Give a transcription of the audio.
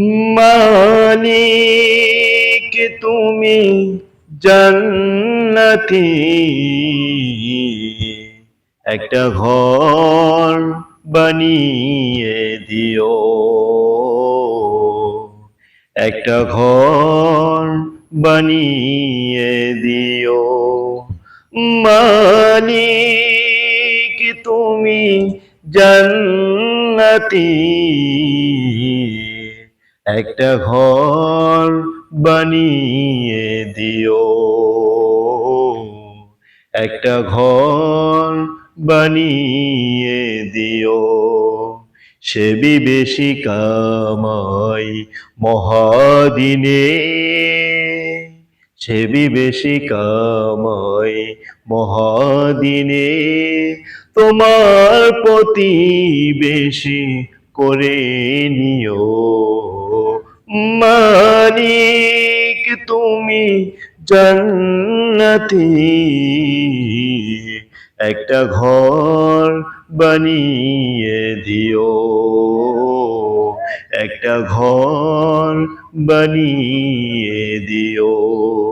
মালিক তুমি জান্নাতি। একটা ঘর বানিয়ে দিও। একটা ঘর বানিয়ে দিও। মালিক তুমি জান্নাতি। একটা ঘর বানিয়ে দিও। একটা ঘর বানিয়ে দিও। সে বিবেশি কামাই মহাদিনে, সে বিবেশি কামাই মহাদিনে, তোমার প্রতিবেশী করে নিও। মালিক তুমি জন্নতি। একটা ঘর বানিয়ে দিও। একটা ঘর বানিয়ে দিও।